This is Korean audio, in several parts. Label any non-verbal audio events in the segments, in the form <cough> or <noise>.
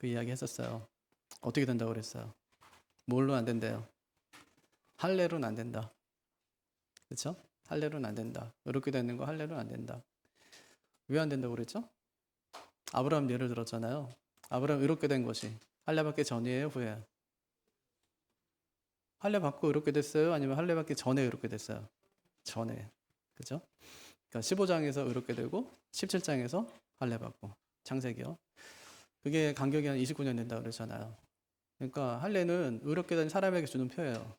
그 이야기 했었어요. 어떻게 된다고 그랬어요? 뭘로 안 된대요? 할례로는 안 된다. 그렇죠? 할례로는 안 된다. 이렇게 되는 거 할례로는 안 된다. 왜 안 된다고 그랬죠? 아브라함 예를 들었잖아요. 아브라함 이렇게 된 것이 할례 받기 전이에요, 후에요? 할례 받고 이렇게 됐어요? 아니면 할례 받기 전에 이렇게 됐어요? 전에. 그죠? 그러니까 15장에서 이렇게 되고 17장에서 할례 받고 창세기요. 그게 간격이 한 29년 된다 그러잖아요. 그러니까 할례는 의롭게 된 사람에게 주는 표예요.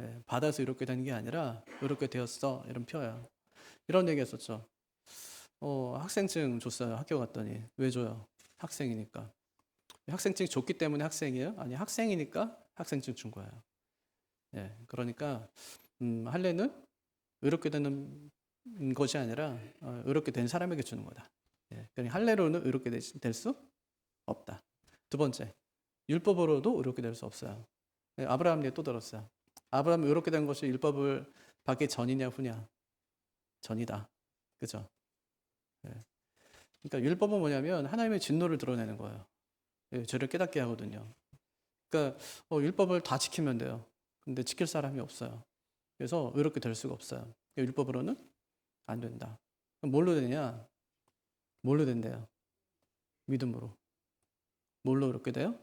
예, 받아서 이렇게 된 게 아니라 의롭게 되었어 이런 표예요. 이런 얘기했었죠. 어, 학생증 줬어요. 학교 갔더니 왜 줘요? 학생이니까. 학생증 줬기 때문에 학생이에요? 아니 학생이니까 학생증 준 거예요. 예, 그러니까 음, 할례는 의롭게 되는 것이 아니라 어, 의롭게 된 사람에게 주는 거다. 예, 그러니까 할례로는 의롭게 될 수 없다. 두 번째, 율법으로도 의롭게 될 수 없어요. 예, 아브라함 얘기 또 들었어요. 아브라함이 의롭게 된 것이 율법을 받기 전이냐 후냐? 전이다. 그죠? 예. 그러니까 율법은 뭐냐면 하나님의 진노를 드러내는 거예요. 예, 죄를 깨닫게 하거든요. 그러니까 어, 율법을 다 지키면 돼요. 근데 지킬 사람이 없어요. 그래서 의롭게 될 수가 없어요. 그러니까 율법으로는 안 된다. 뭘로 되냐? 뭘로 된대요? 믿음으로. 뭘로 이렇게 돼요?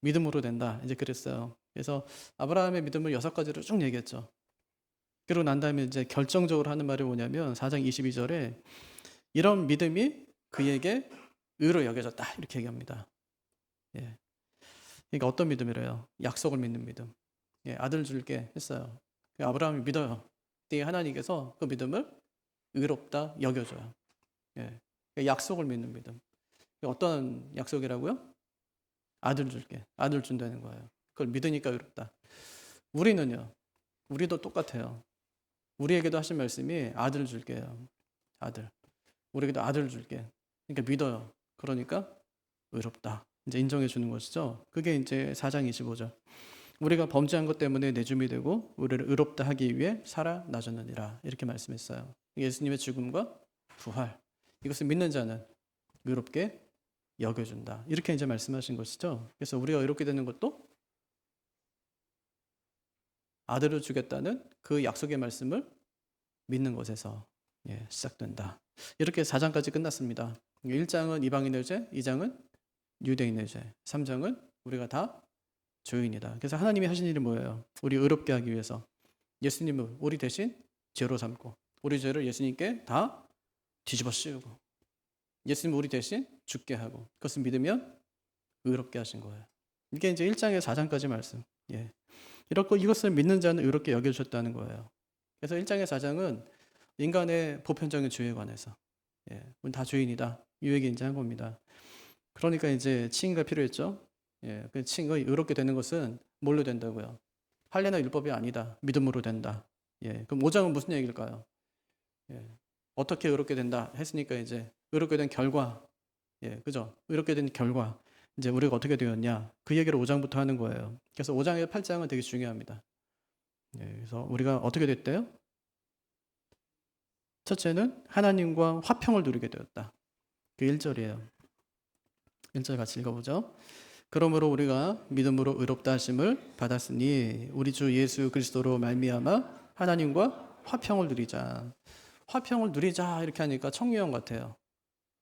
믿음으로 된다. 이제 그랬어요. 그래서 아브라함의 믿음을 여섯 가지로 쭉 얘기했죠. 그러고 난 다음에 이제 결정적으로 하는 말이 뭐냐면 4장 22절에 이런 믿음이 그에게 의로 여겨졌다. 이렇게 얘기합니다. 예. 그러니까 어떤 믿음이래요? 약속을 믿는 믿음. 예, 아들 줄게 했어요. 그 아브라함이 믿어요. 그때 하나님께서 그 믿음을 의롭다 여겨줘요. 예. 그러니까 약속을 믿는 믿음. 어떤 약속이라고요? 아들 줄게. 아들 준다는 거예요. 그걸 믿으니까 의롭다. 우리는요. 우리도 똑같아요. 우리에게도 하신 말씀이 아들 줄게요. 아들. 우리에게도 아들 줄게. 그러니까 믿어요. 그러니까 의롭다. 이제 인정해 주는 것이죠. 그게 이제 4장 25절. 우리가 범죄한 것 때문에 내줌이 되고 우리를 의롭다 하기 위해 살아나셨느니라. 이렇게 말씀했어요. 예수님의 죽음과 부활. 이것을 믿는 자는 의롭게 여겨준다. 이렇게 이제 말씀하신 것이죠. 그래서 우리가 의롭게 되는 것도 아들을 주겠다는 그 약속의 말씀을 믿는 것에서 예, 시작된다. 이렇게 4장까지 끝났습니다. 1장은 이방인의 죄, 2장은 유대인의 죄, 3장은 우리가 다 죄인이다. 그래서 하나님이 하신 일이 뭐예요? 우리 의롭게 하기 위해서 예수님을 우리 대신 죄로 삼고 우리 죄를 예수님께 다 뒤집어 씌우고 예수님 우리 대신 죽게 하고 그것을 믿으면 의롭게 하신 거예요. 이게 이제 1장에서 4장까지 말씀. 예. 이렇고 이것을 믿는 자는 의롭게 여겨주셨다는 거예요. 그래서 1장에서 4장은 인간의 보편적인 죄에 관해서 예. 우리 다 죄인이다. 이 얘기 이제 한 겁니다. 그러니까 이제 칭의가 필요했죠. 예. 그 칭의 의롭게 되는 것은 뭘로 된다고요? 할례나 율법이 아니다. 믿음으로 된다. 예. 그럼 5장은 무슨 얘기일까요? 예. 어떻게 의롭게 된다 했으니까 이제 의롭게 된 결과, 예, 그죠? 의롭게 된 결과, 이제 우리가 어떻게 되었냐 그 얘기를 5장부터 하는 거예요. 그래서 5장에 8장은 되게 중요합니다. 예, 그래서 우리가 어떻게 됐대요? 첫째는 하나님과 화평을 누리게 되었다. 그 1절이에요. 1절 같이 읽어보죠. 그러므로 우리가 믿음으로 의롭다 하심을 받았으니 우리 주 예수 그리스도로 말미암아 하나님과 화평을 누리자. 화평을 누리자 이렇게 하니까 청유형 같아요.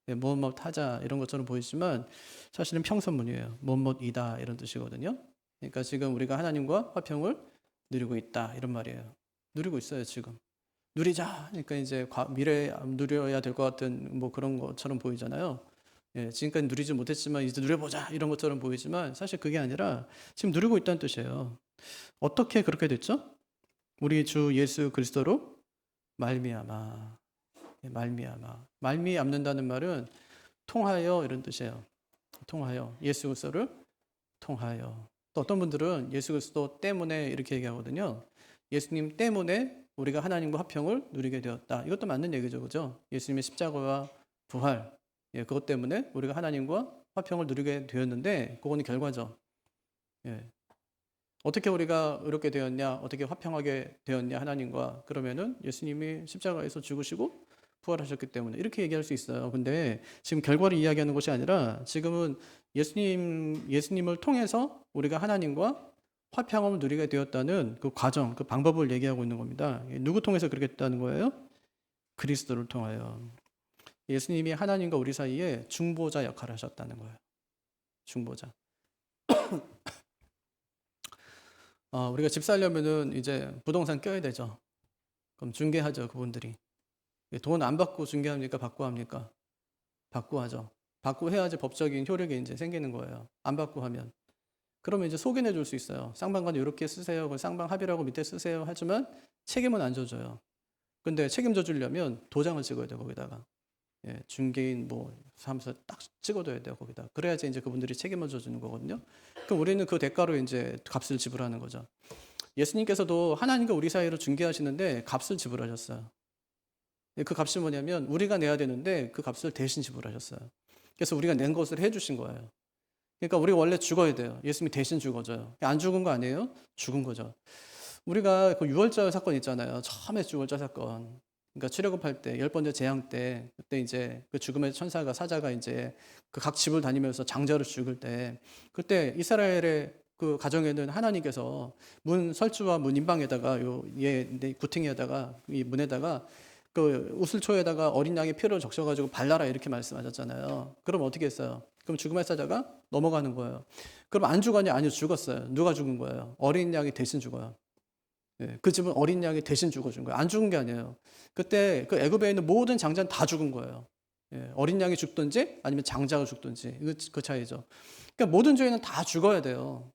예, 무엇 하자 이런 것처럼 보이지만 사실은 평선문이에요. 무엇이다 이런 뜻이거든요. 그러니까 지금 우리가 하나님과 화평을 누리고 있다 이런 말이에요. 누리고 있어요 지금. 누리자. 그러니까 이제 미래에 누려야 될 것 같은 뭐 그런 것처럼 보이잖아요. 예, 지금까지 누리지 못했지만 이제 누려보자 이런 것처럼 보이지만 사실 그게 아니라 지금 누리고 있다는 뜻이에요. 어떻게 그렇게 됐죠? 우리 주 예수 그리스도로 말미암아 예, 말미암아 말미암는다는 말은 통하여 이런 뜻이에요. 통하여 예수 그리스도를 통하여 또 어떤 분들은 예수 그리스도 때문에 이렇게 얘기하거든요. 예수님 때문에 우리가 하나님과 화평을 누리게 되었다. 이것도 맞는 얘기죠, 그죠? 예수님의 십자가와 부활, 예, 그것 때문에 우리가 하나님과 화평을 누리게 되었는데, 그거는 결과죠. 예. 어떻게 우리가 의롭게 되었냐, 어떻게 화평하게 되었냐, 하나님과. 그러면은 예수님이 십자가에서 죽으시고 부활하셨기 때문에 이렇게 얘기할 수 있어요. 근데 지금 결과를 이야기하는 것이 아니라 지금은 예수님 예수님을 통해서 우리가 하나님과 화평함을 누리게 되었다는 그 과정, 그 방법을 얘기하고 있는 겁니다. 누구 통해서 그렇게 됐다는 거예요? 그리스도를 통하여. 예수님이 하나님과 우리 사이에 중보자 역할을 하셨다는 거예요. 중보자. <coughs> 어, 우리가 집 살려면은 이제 부동산 껴야 되죠. 그럼 중개하죠, 그분들이. 돈 안 받고 중개합니까? 받고 합니까? 받고 하죠. 받고 해야지 법적인 효력이 이제 생기는 거예요. 안 받고 하면. 그러면 이제 소개해 줄 수 있어요. 쌍방간에 이렇게 쓰세요. 그 쌍방 합의라고 밑에 쓰세요. 하지만 책임은 안 져줘요. 근데 책임져 주려면 도장을 찍어야 돼요, 거기다가. 예, 중개인 뭐 하면서 딱 찍어둬야 돼요, 거기다. 그래야지 이제 그분들이 책임을 져주는 거거든요. 그럼 우리는 그 대가로 이제 값을 지불하는 거죠. 예수님께서도 하나님과 우리 사이로 중개하시는데 값을 지불하셨어요. 예, 그 값이 뭐냐면 우리가 내야 되는데 그 값을 대신 지불하셨어요. 그래서 우리가 낸 것을 해주신 거예요. 그러니까 우리가 원래 죽어야 돼요. 예수님이 대신 죽어져요. 안 죽은 거 아니에요? 죽은 거죠. 우리가 그 6월절 사건 있잖아요. 처음에 6월절 사건. 그러니까 출애굽할 때, 열 번째 재앙 때, 그때 이제 그 죽음의 천사가 사자가 이제 그 각 집을 다니면서 장자를 죽을 때, 그때 이스라엘의 그 가정에는 하나님께서 문 설주와 문 인방에다가 요얘 구팅에다가 이 문에다가 그 우슬초에다가 어린 양의 피를 적셔가지고 발라라 이렇게 말씀하셨잖아요. 그럼 어떻게 했어요? 그럼 죽음의 사자가 넘어가는 거예요. 그럼 안 죽었냐? 아니요, 죽었어요. 누가 죽은 거예요? 어린 양이 대신 죽어요. 예, 그 집은 어린 양이 대신 죽어준 거예요. 안 죽은 게 아니에요. 그때 그 애굽에 있는 모든 장자는 다 죽은 거예요. 예, 어린 양이 죽든지 아니면 장자가 죽든지 그, 그 차이죠. 그러니까 모든 죄인은 다 죽어야 돼요.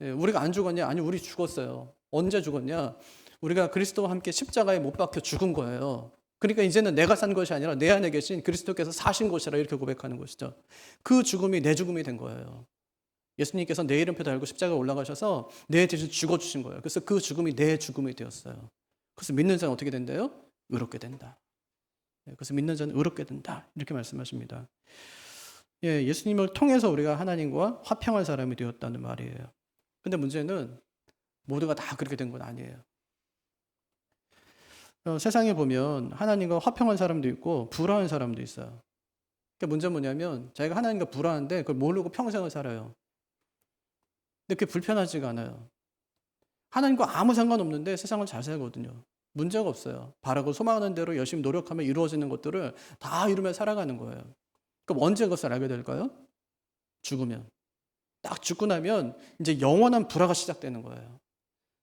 예, 우리가 안 죽었냐? 아니, 우리 죽었어요. 언제 죽었냐? 우리가 그리스도와 함께 십자가에 못 박혀 죽은 거예요. 그러니까 이제는 내가 산 것이 아니라 내 안에 계신 그리스도께서 사신 것이라 이렇게 고백하는 것이죠. 그 죽음이 내 죽음이 된 거예요. 예수님께서 내 이름표 달고 십자가에 올라가셔서 내 대신 죽어주신 거예요. 그래서 그 죽음이 내 죽음이 되었어요. 그래서 믿는 자는 어떻게 된대요? 의롭게 된다. 예, 그래서 믿는 자는 의롭게 된다. 이렇게 말씀하십니다. 예, 예수님을 통해서 우리가 하나님과 화평한 사람이 되었다는 말이에요. 근데 문제는 모두가 다 그렇게 된 건 아니에요. 어, 세상에 보면 하나님과 화평한 사람도 있고 불화한 사람도 있어요. 그러니까 문제는 뭐냐면 자기가 하나님과 불화한데 그걸 모르고 평생을 살아요. 근데 그게 불편하지가 않아요. 하나님과 아무 상관없는데 세상을 잘 살거든요. 문제가 없어요. 바라고 소망하는 대로 열심히 노력하면 이루어지는 것들을 다 이루며 살아가는 거예요. 그럼 언제 그것을 알게 될까요? 죽으면. 딱 죽고 나면 이제 영원한 불화가 시작되는 거예요.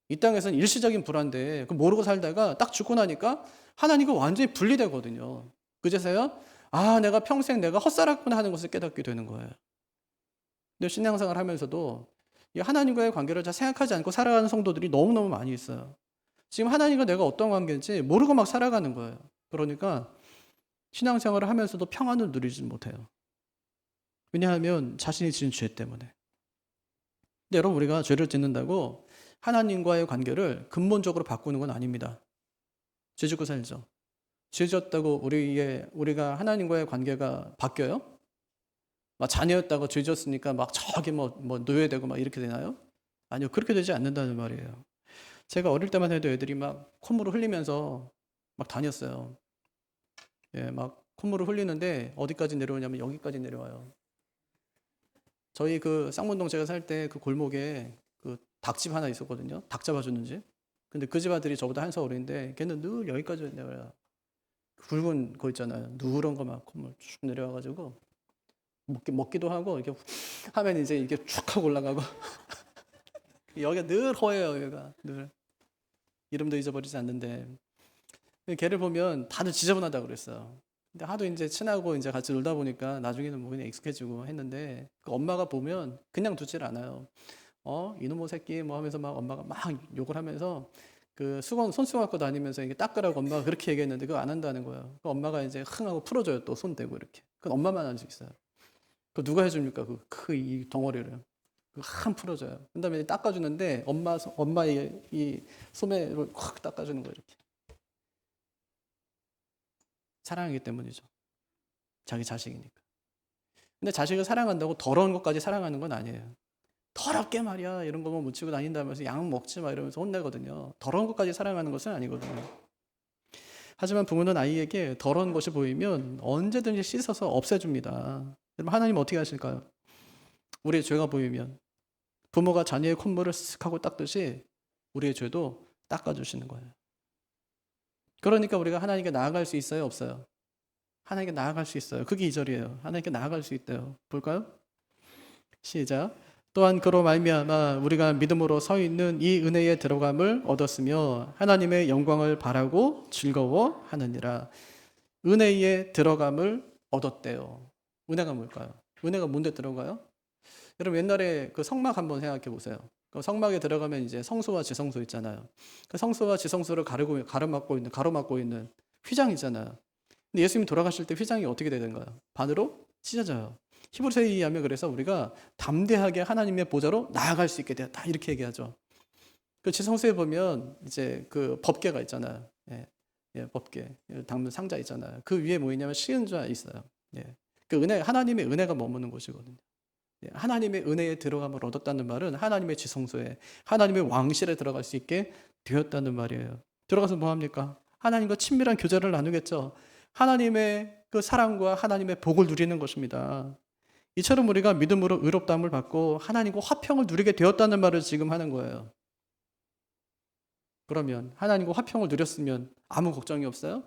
이 땅에서는 일시적인 불안데 그 모르고 살다가 딱 죽고 나니까 하나님과 완전히 분리되거든요. 그제서야 아 내가 평생 내가 헛살았구나 하는 것을 깨닫게 되는 거예요. 근데 신앙생활 하면서도 이 하나님과의 관계를 잘 생각하지 않고 살아가는 성도들이 너무너무 많이 있어요. 지금 하나님과 내가 어떤 관계인지 모르고 막 살아가는 거예요. 그러니까 신앙생활을 하면서도 평안을 누리지 못해요. 왜냐하면 자신이 지은 죄 때문에. 근데 여러분 우리가 죄를 짓는다고 하나님과의 관계를 근본적으로 바꾸는 건 아닙니다. 죄 짓고 살죠. 죄 지었다고 우리의 우리가 하나님과의 관계가 바뀌어요? 막 자녀였다고 죄 지었으니까 막 저기 뭐, 뭐 노예되고 막 이렇게 되나요? 아니요. 그렇게 되지 않는다는 말이에요. 제가 어릴 때만 해도 애들이 막 콧물을 흘리면서 막 다녔어요. 예, 막 콧물을 흘리는데 어디까지 내려오냐면 여기까지 내려와요. 저희 그 쌍문동 제가 살 때 그 골목에 그 닭집 하나 있었거든요. 닭 잡아주는 집. 근데 그 집 아들이 저보다 한 살 어린데 걔는 늘 여기까지 내려와요. 굵은 거 있잖아요. 누런 거막 콧물 쭉 내려와가지고 먹기, 먹기도 하고 이렇게 하면 이제 이게 쭉 하고 올라가고 <laughs> 여기가 늘 허해요. 여기가 늘 이름도 잊어버리지 않는데 걔를 보면 다들 지저분하다 그랬어요. 근데 하도 이제 친하고 이제 같이 놀다 보니까 나중에는 뭐 그냥 익숙해지고 했는데 그 엄마가 보면 그냥 두질 않아요. 어 이놈의 새끼 뭐 하면서 막 엄마가 막 욕을 하면서 그 수건 손수건 갖고 다니면서 이게 닦으라고 엄마가 그렇게 얘기했는데 그거 안 한다는 거예요. 그 엄마가 이제 흥하고 풀어줘요 또 손 대고 이렇게. 그건 엄마만 할 수 있어요. 그 누가 해줍니까 그 그 이 덩어리를 그한 풀어줘요. 그다음에 닦아주는데 엄마 엄마의 이 소매를 확 닦아주는 거 이렇게. 사랑하기 때문이죠. 자기 자식이니까. 근데 자식을 사랑한다고 더러운 것까지 사랑하는 건 아니에요. 더럽게 말이야 이런 거만 묻히고 다닌다면서 양 먹지 마 이러면서 혼내거든요. 더러운 것까지 사랑하는 것은 아니거든요. 하지만 부모는 아이에게 더러운 것이 보이면 언제든지 씻어서 없애줍니다. 여러분 하나님 어떻게 하실까요? 우리의 죄가 보이면 부모가 자녀의 콧물을 쓱 하고 닦듯이 우리의 죄도 닦아주시는 거예요. 그러니까 우리가 하나님께 나아갈 수 있어요, 없어요? 하나님께 나아갈 수 있어요. 그게 이절이에요 하나님께 나아갈 수 있대요. 볼까요? 시작. 또한 그로 말미암아 우리가 믿음으로 서 있는 이 은혜에 들어감을 얻었으며 하나님의 영광을 바라고 즐거워하느니라. 은혜에 들어감을 얻었대요. 은혜가 뭘까요? 은혜가 뭔데 들어가요? 여러분 옛날에 그 성막 한번 생각해 보세요. 그 성막에 들어가면 이제 성소와 지성소 있잖아요. 그 성소와 지성소를 가르고 가로막고 있는 가로막고 있는 휘장이잖아요. 근데 예수님 돌아가실 때 휘장이 어떻게 되는가요? 반으로 찢어져요. 히브리서에 의하면 그래서 우리가 담대하게 하나님의 보좌로 나아갈 수 있게 되었다 이렇게 얘기하죠. 그 지성소에 보면 이제 그 법궤가 있잖아요. 예, 예, 법궤 담는 상자 있잖아요. 그 위에 뭐 있냐면 시은좌 있어요. 예, 그 은혜 하나님의 은혜가 머무는 곳이거든요. 예, 하나님의 은혜에 들어감을 얻었다는 말은 하나님의 지성소에 하나님의 왕실에 들어갈 수 있게 되었다는 말이에요. 들어가서 뭐 합니까? 하나님과 친밀한 교제를 나누겠죠. 하나님의 그 사랑과 하나님의 복을 누리는 것입니다. 이처럼 우리가 믿음으로 의롭다함을 받고 하나님과 화평을 누리게 되었다는 말을 지금 하는 거예요. 그러면 하나님과 화평을 누렸으면 아무 걱정이 없어요?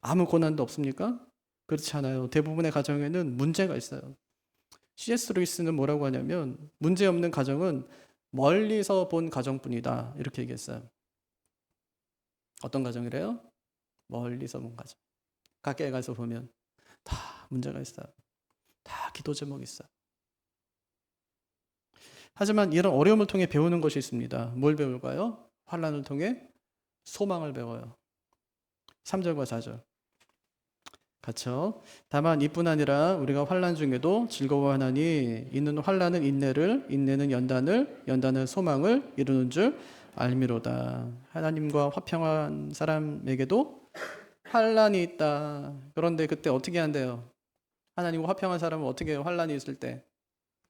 아무 고난도 없습니까? 그렇지 않아요. 대부분의 가정에는 문제가 있어요. C.S. 루이스는 뭐라고 하냐면 문제 없는 가정은 멀리서 본 가정뿐이다 이렇게 얘기했어요. 어떤 가정이래요? 멀리서 본 가정. 가까이 가서 보면 다 문제가 있어요. 다 기도 제목이 있어요. 하지만 이런 어려움을 통해 배우는 것이 있습니다. 뭘 배울까요? 환란을 통해 소망을 배워요. 3절과 4절. 같이요. 다만 이뿐 아니라 우리가 환란 중에도 즐거워하나니 이는 환란은 인내를 인내는 연단을 연단은 소망을 이루는 줄 알미로다. 하나님과 화평한 사람에게도 환란이 있다. 그런데 그때 어떻게 한대요? 하나님과 화평한 사람은 어떻게? 환란이 있을 때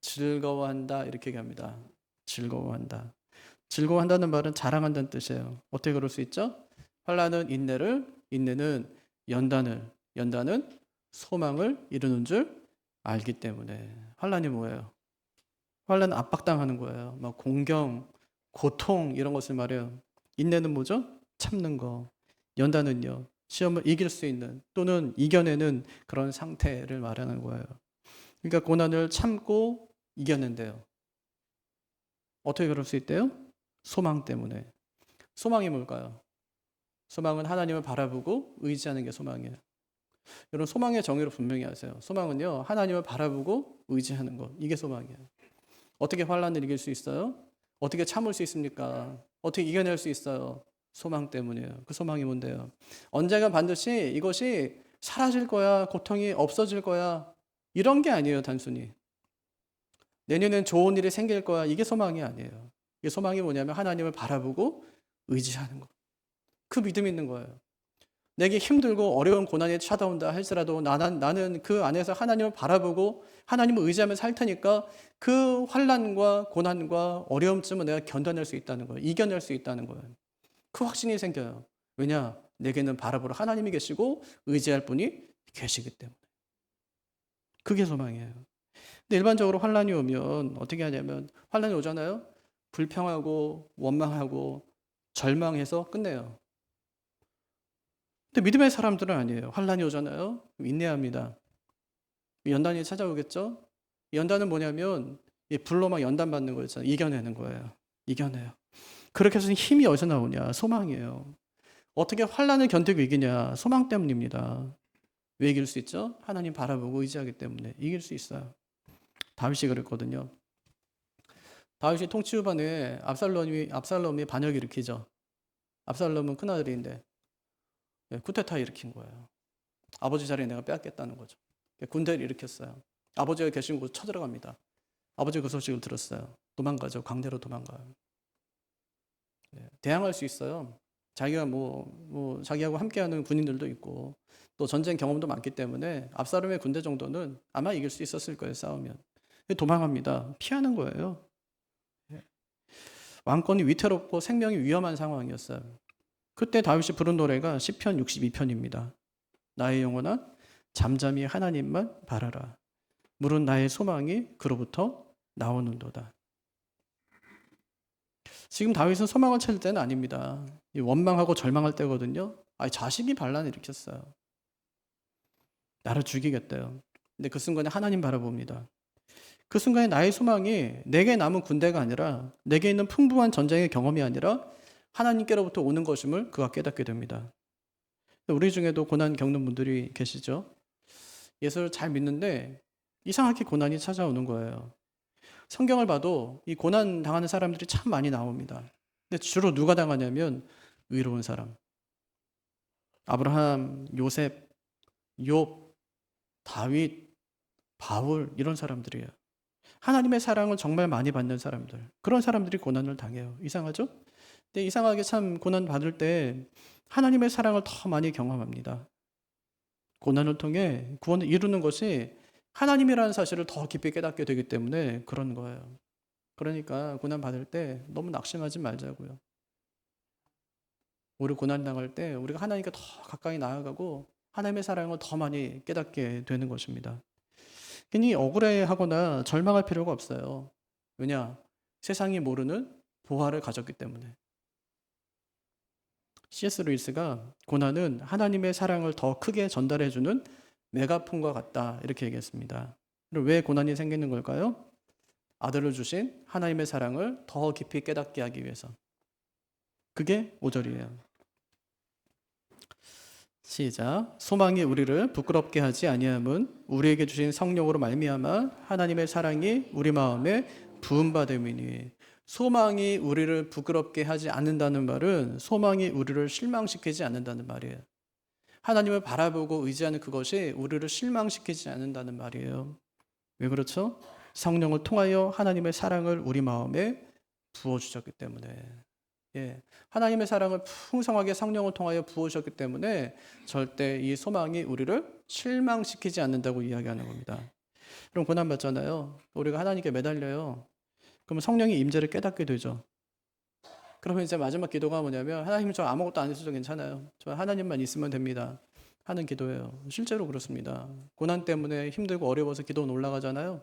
즐거워한다 이렇게 얘기합니다. 즐거워한다. 즐거워한다는 말은 자랑한다는 뜻이에요. 어떻게 그럴 수 있죠? 환란은 인내를, 인내는 연단을, 연단은 소망을 이루는 줄 알기 때문에 환란이 뭐예요? 환란은 압박당하는 거예요. 막 공경, 고통 이런 것을 말해요. 인내는 뭐죠? 참는 거. 연단은요. 시험을 이길 수 있는 또는 이겨내는 그런 상태를 말하는 거예요. 그러니까 고난을 참고 이겨낸대요. 어떻게 그럴 수 있대요? 소망 때문에. 소망이 뭘까요? 소망은 하나님을 바라보고 의지하는 게 소망이에요. 여러분 소망의 정의를 분명히 하세요. 소망은요 하나님을 바라보고 의지하는 것 이게 소망이에요. 어떻게 환란을 이길 수 있어요? 어떻게 참을 수 있습니까? 어떻게 이겨낼 수 있어요? 소망 때문이에요. 그 소망이 뭔데요? 언젠가 반드시 이것이 사라질 거야, 고통이 없어질 거야 이런 게 아니에요 단순히. 내년엔 좋은 일이 생길 거야 이게 소망이 아니에요. 이게 소망이 뭐냐면 하나님을 바라보고 의지하는 것. 그 믿음이 있는 거예요. 내게 힘들고 어려운 고난이 찾아온다 할지라도 나는, 나는 그 안에서 하나님을 바라보고 하나님을 의지하며 살 테니까 그 환란과 고난과 어려움쯤은 내가 견뎌낼 수 있다는 거예요. 이겨낼 수 있다는 거예요. 그 확신이 생겨요. 왜냐? 내게는 바라보러 하나님이 계시고 의지할 분이 계시기 때문에. 그게 소망이에요. 근데 일반적으로 환란이 오면 어떻게 하냐면 환란이 오잖아요. 불평하고 원망하고 절망해서 끝내요. 근데 믿음의 사람들은 아니에요. 환란이 오잖아요. 인내합니다. 연단이 찾아오겠죠? 연단은 뭐냐면 이 불로 막 연단 받는 거 있잖아요. 이겨내는 거예요. 이겨내요. 그렇게 해서 힘이 어디서 나오냐? 소망이에요. 어떻게 환란을 견디고 이기냐? 소망 때문입니다. 왜 이길 수 있죠? 하나님 바라보고 의지하기 때문에 이길 수 있어요. 다윗이 그랬거든요. 다윗이 통치 후반에 압살롬이 압살롬이 반역을 일으키죠. 압살롬은 큰 아들인데 예, 쿠데타 일으킨 거예요. 아버지 자리에 내가 빼앗겠다는 거죠. 군대를 일으켰어요. 아버지가 계신 곳 쳐들어갑니다. 아버지 그 소식을 들었어요. 도망가죠. 광대로 도망가요. 예, 대항할 수 있어요. 자기가 뭐, 뭐 자기하고 함께하는 군인들도 있고 또 전쟁 경험도 많기 때문에 압사롬의 군대 정도는 아마 이길 수 있었을 거예요. 싸우면 도망합니다. 피하는 거예요. 예. 왕권이 위태롭고 생명이 위험한 상황이었어요. 그때 다윗이 부른 노래가 시편 62편입니다. 나의 영혼아 잠잠히 하나님만 바라라. 물은 나의 소망이 그로부터 나오는도다. 지금 다윗은 소망을 찾을 때는 아닙니다. 원망하고 절망할 때거든요. 아, 자식이 반란을 일으켰어요. 나를 죽이겠대요. 근데 그 순간에 하나님 바라봅니다. 그 순간에 나의 소망이 내게 남은 군대가 아니라 내게 있는 풍부한 전쟁의 경험이 아니라 하나님께로부터 오는 것임을 그가 깨닫게 됩니다. 우리 중에도 고난 겪는 분들이 계시죠? 예수를 잘 믿는데 이상하게 고난이 찾아오는 거예요. 성경을 봐도 이 고난 당하는 사람들이 참 많이 나옵니다. 근데 주로 누가 당하냐면 의로운 사람. 아브라함, 요셉, 욥, 다윗, 바울 이런 사람들이에요. 하나님의 사랑을 정말 많이 받는 사람들. 그런 사람들이 고난을 당해요. 이상하죠? 근데 이상하게 참 고난 받을 때 하나님의 사랑을 더 많이 경험합니다. 고난을 통해 구원을 이루는 것이 하나님이라는 사실을 더 깊이 깨닫게 되기 때문에 그런 거예요. 그러니까 고난 받을 때 너무 낙심하지 말자고요. 우리 고난 당할 때 우리가 하나님께 더 가까이 나아가고 하나님의 사랑을 더 많이 깨닫게 되는 것입니다. 괜히 억울해하거나 절망할 필요가 없어요. 왜냐? 세상이 모르는 보화를 가졌기 때문에. C.S. 루이스가 고난은 하나님의 사랑을 더 크게 전달해주는 메가폰과 같다. 이렇게 얘기했습니다. 왜 고난이 생기는 걸까요? 아들을 주신 하나님의 사랑을 더 깊이 깨닫게 하기 위해서. 그게 5절이에요. 시작. 소망이 우리를 부끄럽게 하지 아니함은 우리에게 주신 성령으로 말미암아 하나님의 사랑이 우리 마음에 부음 받음이니 소망이 우리를 부끄럽게 하지 않는다는 말은 소망이 우리를 실망시키지 않는다는 말이에요. 하나님을 바라보고 의지하는 그것이 우리를 실망시키지 않는다는 말이에요. 왜 그렇죠? 성령을 통하여 하나님의 사랑을 우리 마음에 부어주셨기 때문에. 예. 하나님의 사랑을 풍성하게 성령을 통하여 부어주셨기 때문에 절대 이 소망이 우리를 실망시키지 않는다고 이야기하는 겁니다. 그럼 고난 받잖아요. 우리가 하나님께 매달려요. 그러면 성령의 임재를 깨닫게 되죠. 그러면 이제 마지막 기도가 뭐냐면 하나님 저 아무것도 안 해도 괜찮아요. 저 하나님만 있으면 됩니다. 하는 기도예요. 실제로 그렇습니다. 고난 때문에 힘들고 어려워서 기도는 올라가잖아요.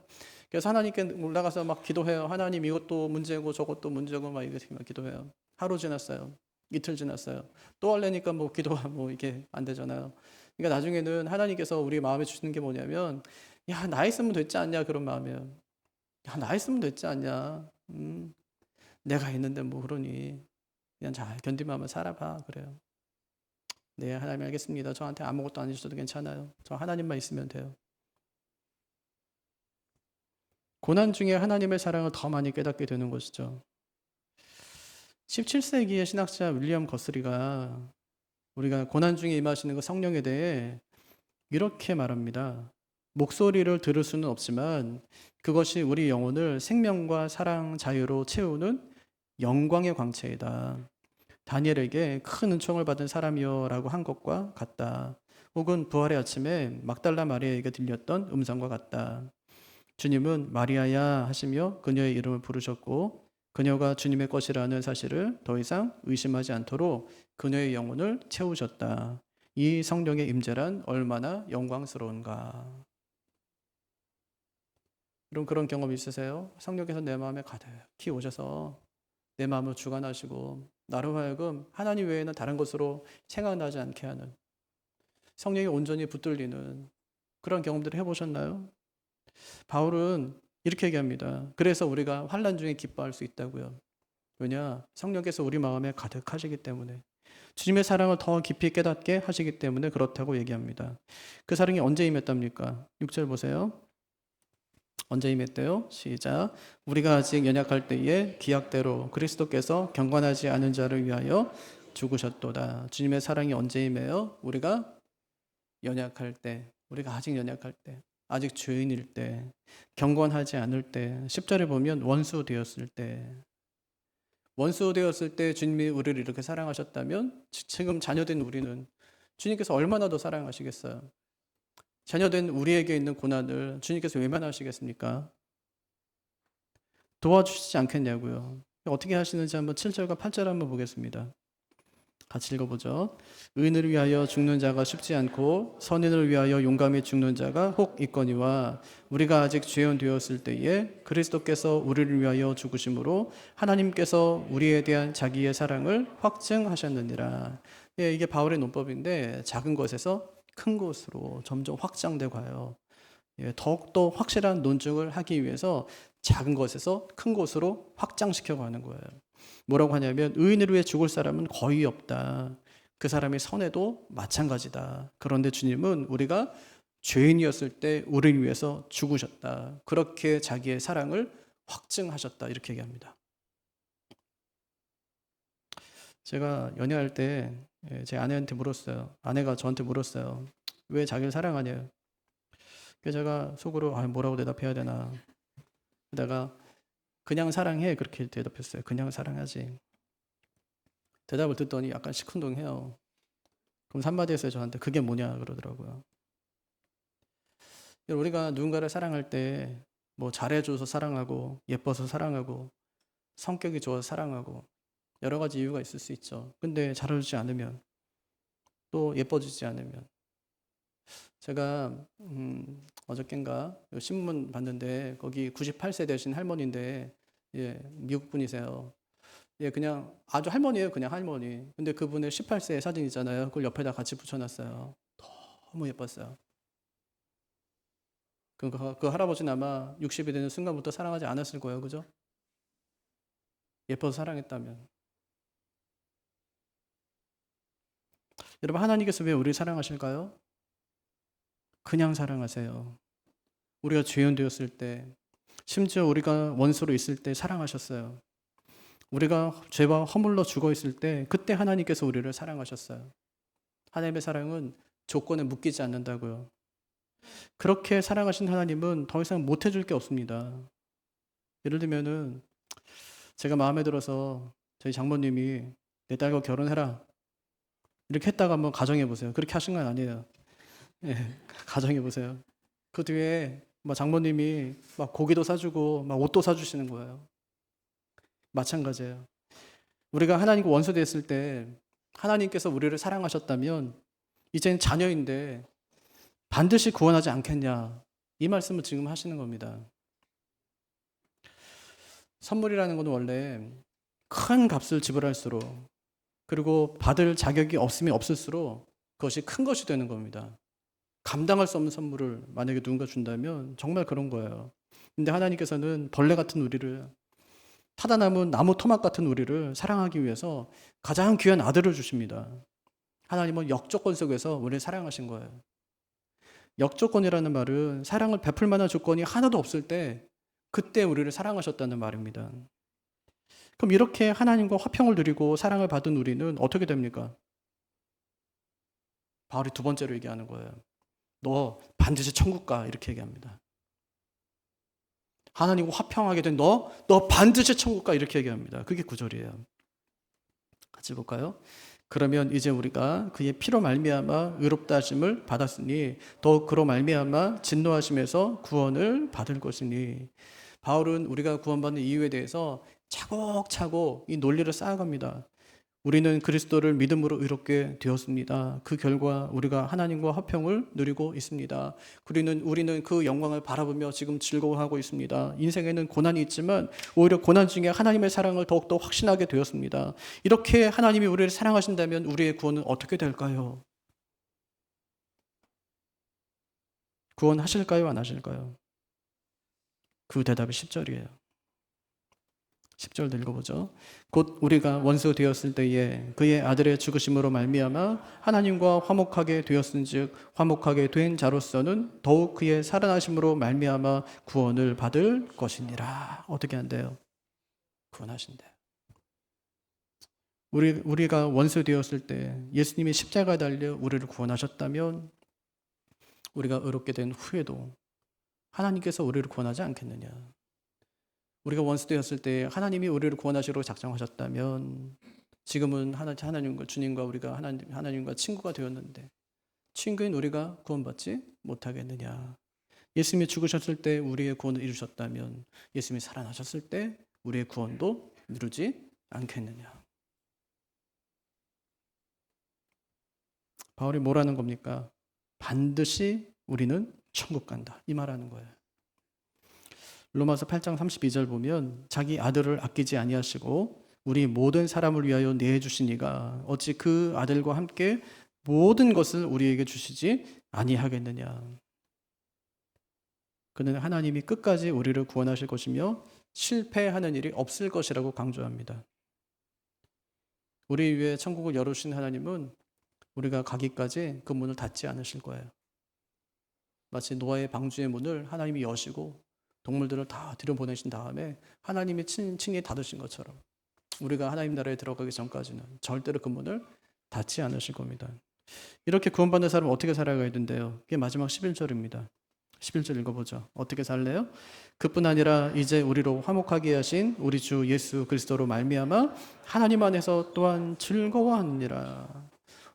그래서 하나님께 올라가서 막 기도해요. 하나님 이것도 문제고 저것도 문제고 막 이렇게 막 기도해요. 하루 지났어요. 이틀 지났어요. 또 할래니까 뭐 기도가 <laughs> 뭐 이게 안 되잖아요. 그러니까 나중에는 하나님께서 우리 마음에 주시는 게 뭐냐면 야, 나 있으면 됐지 않냐 그런 마음이에요. 야, 나 있으면 됐지 않냐. 음, 내가 있는데 뭐 그러니 그냥 잘 견디면 살아봐 그래요. 네 하나님 알겠습니다. 저한테 아무것도 안 해주셔도 괜찮아요. 저 하나님만 있으면 돼요. 고난 중에 하나님의 사랑을 더 많이 깨닫게 되는 것이죠. 17세기의 신학자 윌리엄 거스리가 우리가 고난 중에 임하시는 그 성령에 대해 이렇게 말합니다. 목소리를 들을 수는 없지만 그것이 우리 영혼을 생명과 사랑, 자유로 채우는 영광의 광채이다. 다니엘에게 큰 은총을 받은 사람이여라고 한 것과 같다. 혹은 부활의 아침에 막달라 마리아에게 들렸던 음성과 같다. 주님은 마리아야 하시며 그녀의 이름을 부르셨고 그녀가 주님의 것이라는 사실을 더 이상 의심하지 않도록 그녀의 영혼을 채우셨다. 이 성령의 임재란 얼마나 영광스러운가. 여러분 그런 경험 있으세요? 성령께서 내 마음에 가득히 오셔서 내 마음을 주관하시고 나로 하여금 하나님 외에는 다른 것으로 생각나지 않게 하는 성령이 온전히 붙들리는 그런 경험들을 해보셨나요? 바울은 이렇게 얘기합니다. 그래서 우리가 환란 중에 기뻐할 수 있다고요. 왜냐? 성령께서 우리 마음에 가득하시기 때문에 주님의 사랑을 더 깊이 깨닫게 하시기 때문에 그렇다고 얘기합니다. 그 사랑이 언제 임했답니까? 6절 보세요. 언제 임했대요? 시작. 우리가 아직 연약할 때에 기약대로 그리스도께서 경건하지 않은 자를 위하여 죽으셨도다. 주님의 사랑이 언제 임해요? 우리가 연약할 때, 우리가 아직 연약할 때, 아직 죄인일 때, 경건하지 않을 때, 10절에 보면 원수 되었을 때, 원수 되었을 때 주님이 우리를 이렇게 사랑하셨다면 지금 자녀된 우리는 주님께서 얼마나 더 사랑하시겠어요? 자녀된 우리에게 있는 고난을 주님께서 왜만 하시겠습니까? 도와주시지 않겠냐고요. 어떻게 하시는지 한번 7절과 8절 한번 보겠습니다. 같이 읽어보죠. 의인을 위하여 죽는 자가 쉽지 않고 선인을 위하여 용감히 죽는 자가 혹 있거니와 우리가 아직 죄인 되었을 때에 그리스도께서 우리를 위하여 죽으심으로 하나님께서 우리에 대한 자기의 사랑을 확증하셨느니라. 예, 이게 바울의 논법인데 작은 것에서 큰 것으로 점점 확장돼 가요. 예, 더욱더 확실한 논증을 하기 위해서 작은 것에서 큰 것으로 확장시켜 가는 거예요. 뭐라고 하냐면 의인을 위해 죽을 사람은 거의 없다. 그 사람의 선에도 마찬가지다. 그런데 주님은 우리가 죄인이었을 때 우리를 위해서 죽으셨다. 그렇게 자기의 사랑을 확증하셨다. 이렇게 얘기합니다. 제가 연애할 때 제 아내한테 물었어요. 아내가 저한테 물었어요. 왜 자기를 사랑하냐? 그래서 제가 속으로 아, 뭐라고 대답해야 되나. 그러다가 그냥 사랑해 그렇게 대답했어요. 그냥 사랑하지. 대답을 듣더니 약간 시큰둥해요. 그럼 했어요 저한테 그게 뭐냐 그러더라고요. 우리가 누군가를 사랑할 때 뭐 잘해줘서 사랑하고 예뻐서 사랑하고 성격이 좋아서 사랑하고 여러 가지 이유가 있을 수 있죠. 근데 잘해주지 않으면 또 예뻐지지 않으면 제가 음, 어저께인가 신문 봤는데 거기 98세 되신 할머니인데 예, 미국 분이세요. 예, 그냥 아주 할머니예요, 그냥 할머니. 근데 그분의 18세 사진 있잖아요. 그걸 옆에다 같이 붙여놨어요. 너무 예뻤어요. 그, 그, 그 할아버지는 아마 60이 되는 순간부터 사랑하지 않았을 거예요, 그죠? 예뻐서 사랑했다면. 여러분 하나님께서 왜 우리를 사랑하실까요? 그냥 사랑하세요. 우리가 죄인 되었을 때, 심지어 우리가 원수로 있을 때 사랑하셨어요. 우리가 죄와 허물로 죽어 있을 때, 그때 하나님께서 우리를 사랑하셨어요. 하나님의 사랑은 조건에 묶이지 않는다고요. 그렇게 사랑하신 하나님은 더 이상 못 해줄 게 없습니다. 예를 들면은 제가 마음에 들어서 저희 장모님이 내 딸과 결혼해라. 이렇게 했다가 한번 가정해 보세요. 그렇게 하신 건 아니에요. 예, <laughs> 가정해 보세요. 그 뒤에 막 장모님이 막 고기도 사주고 막 옷도 사주시는 거예요. 마찬가지예요. 우리가 하나님과 원수 됐을 때 하나님께서 우리를 사랑하셨다면 이제는 자녀인데 반드시 구원하지 않겠냐 이 말씀을 지금 하시는 겁니다. 선물이라는 것은 원래 큰 값을 지불할수록 그리고 받을 자격이 없으면 없을수록 그것이 큰 것이 되는 겁니다. 감당할 수 없는 선물을 만약에 누군가 준다면 정말 그런 거예요. 근데 하나님께서는 벌레 같은 우리를 타다 남은 나무 토막 같은 우리를 사랑하기 위해서 가장 귀한 아들을 주십니다. 하나님은 역조건 속에서 우리를 사랑하신 거예요. 역조건이라는 말은 사랑을 베풀 만한 조건이 하나도 없을 때 그때 우리를 사랑하셨다는 말입니다. 그럼 이렇게 하나님과 화평을 누리고 사랑을 받은 우리는 어떻게 됩니까? 바울이 두 번째로 얘기하는 거예요. 너 반드시 천국 가 이렇게 얘기합니다. 하나님과 화평하게 된 너, 너 반드시 천국 가 이렇게 얘기합니다. 그게 구절이에요. 같이 볼까요? 그러면 이제 우리가 그의 피로 말미암아 의롭다 하심을 받았으니 더 그로 말미암아 진노하심에서 구원을 받을 것이니 바울은 우리가 구원받는 이유에 대해서 차곡차곡 이 논리를 쌓아갑니다. 우리는 그리스도를 믿음으로 의롭게 되었습니다. 그 결과 우리가 하나님과 화평을 누리고 있습니다. 우리는 우리는 그 영광을 바라보며 지금 즐거워하고 있습니다. 인생에는 고난이 있지만 오히려 고난 중에 하나님의 사랑을 더욱더 확신하게 되었습니다. 이렇게 하나님이 우리를 사랑하신다면 우리의 구원은 어떻게 될까요? 구원하실까요? 안 하실까요? 그 대답이 10절이에요. 10절 읽어보죠. 곧 우리가 원수 되었을 때에 그의 아들의 죽으심으로 말미암아 하나님과 화목하게 되었은즉 화목하게 된 자로서는 더욱 그의 살아나심으로 말미암아 구원을 받을 것이니라. 어떻게 한대요? 구원하신대. 우리 우리가 원수 되었을 때 예수님이 십자가 달려 우리를 구원하셨다면 우리가 의롭게 된 후에도 하나님께서 우리를 구원하지 않겠느냐? 우리가 원수 되었을 때 하나님이 우리를 구원하시러 작정하셨다면 지금은 하나님과 주님과 우리가 하나님, 하나님과 친구가 되었는데 친구인 우리가 구원받지 못하겠느냐. 예수님이 죽으셨을 때 우리의 구원을 이루셨다면 예수님이 살아나셨을 때 우리의 구원도 이루지 않겠느냐. 바울이 뭐라는 겁니까? 반드시 우리는 천국 간다. 이 말하는 거예요. 로마서 8장 32절 보면 자기 아들을 아끼지 아니하시고 우리 모든 사람을 위하여 내어 주시니가 어찌 그 아들과 함께 모든 것을 우리에게 주시지 아니하겠느냐. 그는 하나님이 끝까지 우리를 구원하실 것이며 실패하는 일이 없을 것이라고 강조합니다. 우리 위해 천국을 열어주신 하나님은 우리가 가기까지 그 문을 닫지 않으실 거예요. 마치 노아의 방주의 문을 하나님이 여시고 동물들을 다 들여보내신 다음에 하나님이 친, 친히 닫으신 것처럼 우리가 하나님 나라에 들어가기 전까지는 절대로 그 문을 닫지 않으실 겁니다. 이렇게 구원받는 사람은 어떻게 살아가야 된대요? 그게 마지막 11절입니다. 11절 읽어보죠. 어떻게 살래요? 그뿐 아니라 이제 우리로 화목하게 하신 우리 주 예수 그리스도로 말미암아 하나님 안에서 또한 즐거워하느니라.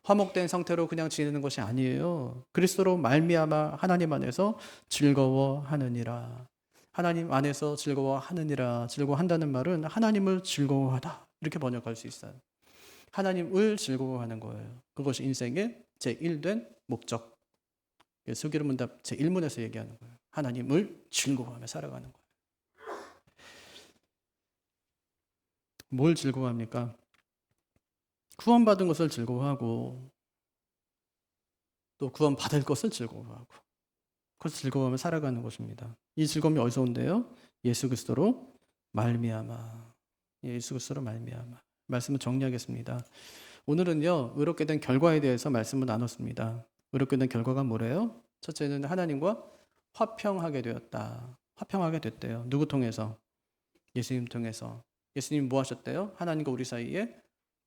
화목된 상태로 그냥 지내는 것이 아니에요. 그리스도로 말미암아 하나님 안에서 즐거워하느니라. 하나님 안에서 즐거워하느니라. 즐거워한다는 말은 하나님을 즐거워하다. 이렇게 번역할 수 있어요. 하나님을 즐거워하는 거예요. 그것이 인생의 제1된 목적. 수기름 문답 제1문에서 얘기하는 거예요. 하나님을 즐거워하며 살아가는 거예요. 뭘 즐거워합니까? 구원받은 것을 즐거워하고 또 구원받을 것을 즐거워하고 그것을 즐거워하며 살아가는 것입니다. 이 즐거움이 어디서 온대요? 예수 그리스도로 말미암아. 예수 그리스도로 말미암아. 말씀을 정리하겠습니다. 오늘은요 의롭게 된 결과에 대해서 말씀을 나눴습니다. 의롭게 된 결과가 뭐래요? 첫째는 하나님과 화평하게 되었다. 화평하게 됐대요. 누구 통해서? 예수님 통해서. 예수님 뭐 하셨대요? 하나님과 우리 사이에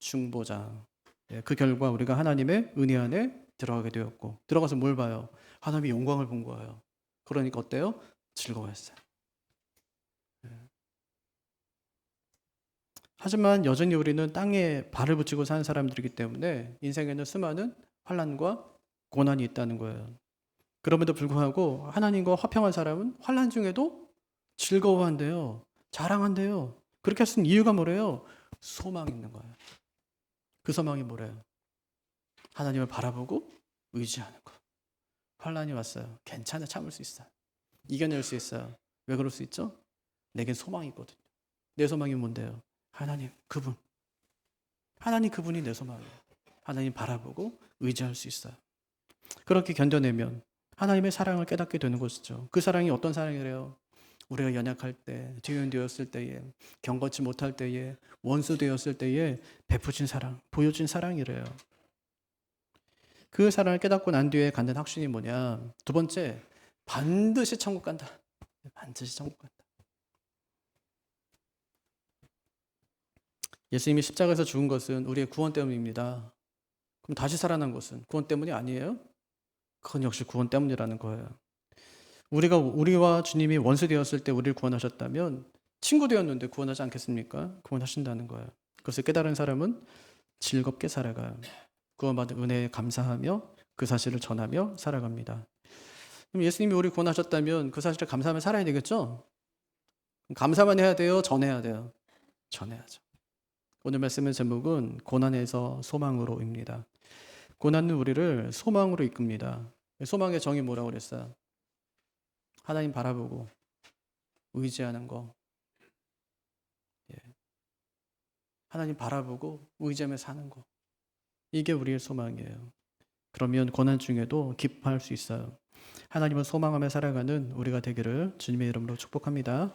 중보자. 예, 그 결과 우리가 하나님의 은혜 안에 들어가게 되었고 들어가서 뭘 봐요? 하나님의 영광을 본 거예요. 그러니까 어때요? 즐거웠어요. 예. 하지만 여전히 우리는 땅에 발을 붙이고 사는 사람들이기 때문에 인생에는 수많은 환란과 고난이 있다는 거예요. 그럼에도 불구하고 하나님과 화평한 사람은 환란 중에도 즐거워한대요. 자랑한대요. 그렇게 할 수 있는 이유가 뭐래요? 소망 있는 거예요. 그 소망이 뭐래요? 하나님을 바라보고 의지하는 거. 환란이 왔어요. 괜찮아 참을 수 있어. 이겨낼 수 있어요. 왜 그럴 수 있죠? 내겐 소망이 있거든요. 내 소망이 뭔데요? 하나님 그분. 하나님 그분이 내 소망이에요. 하나님 바라보고 의지할 수 있어요. 그렇게 견뎌내면 하나님의 사랑을 깨닫게 되는 것이죠. 그 사랑이 어떤 사랑이래요? 우리가 연약할 때, 뒤흔되었을 때에, 경거치 못할 때에, 원수 되었을 때에 베푸신 사랑, 보여준 사랑이래요. 그 사랑을 깨닫고 난 뒤에 갖는 확신이 뭐냐? 두 번째, 반드시 천국 간다. 반드시 천국 간다. 예수님이 십자가에서 죽은 것은 우리의 구원 때문입니다. 그럼 다시 살아난 것은 구원 때문이 아니에요? 그건 역시 구원 때문이라는 거예요. 우리가 우리와 주님이 원수 되었을 때 우리를 구원하셨다면 친구 되었는데 구원하지 않겠습니까? 구원하신다는 거예요. 그것을 깨달은 사람은 즐겁게 살아가요. 구원받은 은혜에 감사하며 그 사실을 전하며 살아갑니다. 그럼 예수님이 우리 구원하셨다면 그 사실을 감사하며 살아야 되겠죠? 감사만 해야 돼요? 전해야 돼요? 전해야죠. 오늘 말씀의 제목은 고난에서 소망으로입니다. 고난은 우리를 소망으로 이끕니다. 소망의 정의 뭐라고 그랬어요? 하나님 바라보고 의지하는 거. 예. 하나님 바라보고 의지하며 사는 거. 이게 우리의 소망이에요. 그러면 고난 중에도 기뻐할 수 있어요. 하나님을 소망하며 살아가는 우리가 되기를 주님의 이름으로 축복합니다.